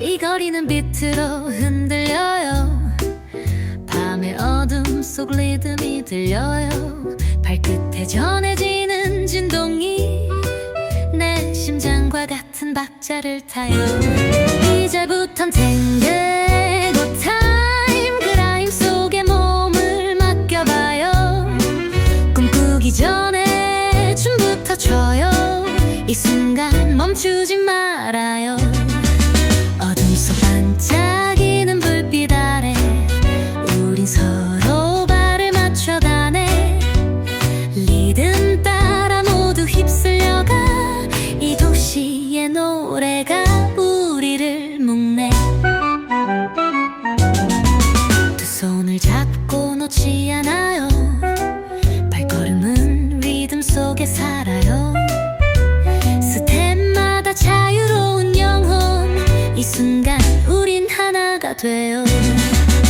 이 거리는 비트로 흔들려요. 밤의 어둠 속 리듬이 들려요. 발끝에 전해지는 진동이 내 심장과 같은 박자를 타요. 이제부턴 탱게고 타임 그라임 속에 몸을 맡겨봐요. 꿈꾸기 전에 춤부터 춰요 이 순간 멈추지 말아요 돼요.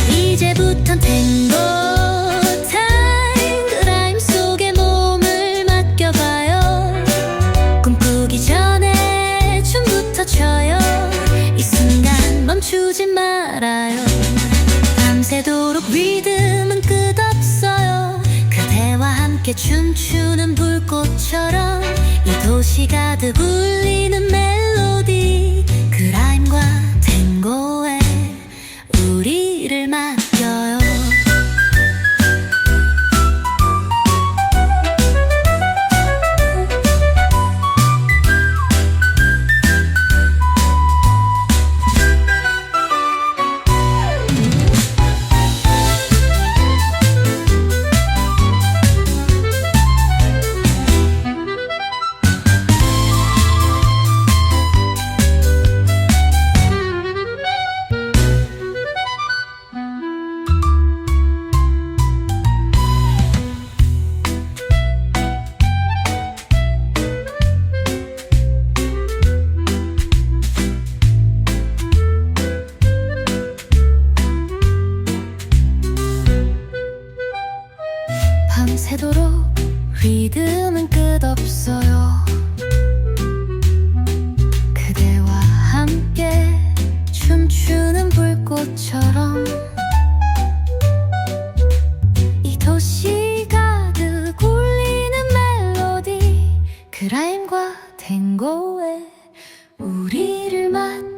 이제부턴 탱고 타임 그라임 속에 몸을 맡겨봐요. 꿈꾸기 전에 춤부터 춰요. 이 순간 멈추지 말아요. 밤새도록 리듬은 끝없어요. 그대와 함께 춤추는 불꽃처럼 이 도시 가득 울 되도록 리듬은 끝없어요. 그대와 함께 춤추는 불꽃처럼 이 도시 가득 울리는 멜로디 그라임과 탱고에 우리를 만